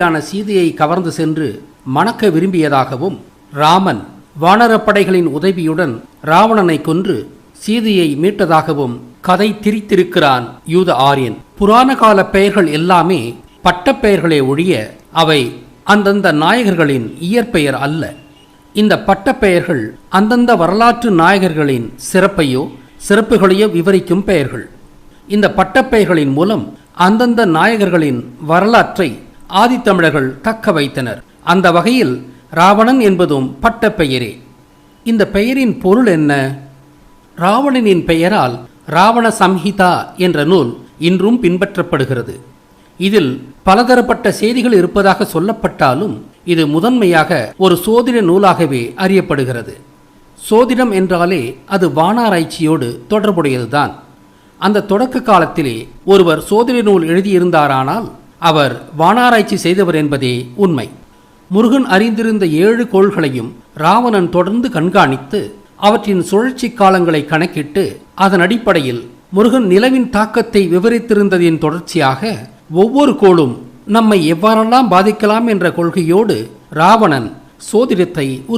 யான சீதையை கவர்ந்து சென்று மணக்க விரும்பியதாகவும் ராமன் வானரப்படைகளின் உதவியுடன் ராவணனை கொன்று சீதையை மீட்டதாகவும் கதை திரித்திருக்கிறான் யூத ஆரியன். புராண கால பெயர்கள் எல்லாமே பட்டப்பெயர்களே ஒழிய அவை அந்தந்த நாயகர்களின் இயற்பெயர் அல்ல. இந்த பட்டப்பெயர்கள் அந்தந்த வரலாற்று நாயகர்களின் சிறப்பையோ சிறப்புகளையோ விவரிக்கும் பெயர்கள். இந்த பட்டப்பெயர்களின் மூலம் அந்தந்த நாயகர்களின் வரலாற்றை ஆதித்தமிழர்கள் தக்க வைத்தனர். அந்த வகையில் ராவணன் என்பதும் பட்ட பெயரே. இந்த பெயரின் பொருள் என்ன? ராவணனின் பெயரால் ராவண சம்ஹிதா என்ற நூல் இன்றும் பின்பற்றப்படுகிறது. இதில் பலதரப்பட்ட செய்திகள் இருப்பதாக சொல்லப்பட்டாலும் இது முதன்மையாக ஒரு சோதிட நூலாகவே அறியப்படுகிறது. சோதிடம் என்றாலே அது வானாராய்ச்சியோடு தொடர்புடையதுதான். அந்த தொடக்க காலத்திலே ஒருவர் சோதிட நூல் எழுதியிருந்தாரானால் அவர் வானாராய்ச்சி செய்தவர் என்பதே உண்மை. முருகன் அறிந்திருந்த ஏழு கோள்களையும் ராவணன் தொடர்ந்து கண்காணித்து அவற்றின் சுழற்சி காலங்களை கணக்கிட்டு அதன் அடிப்படையில் முருகன் நிலவின் தாக்கத்தை விவரித்திருந்ததின் தொடர்ச்சியாக ஒவ்வொரு கோளும் நம்மை எவ்வாறெல்லாம் பாதிக்கலாம் என்ற கொள்கையோடு ராவணன் சோதிடத்தை உரு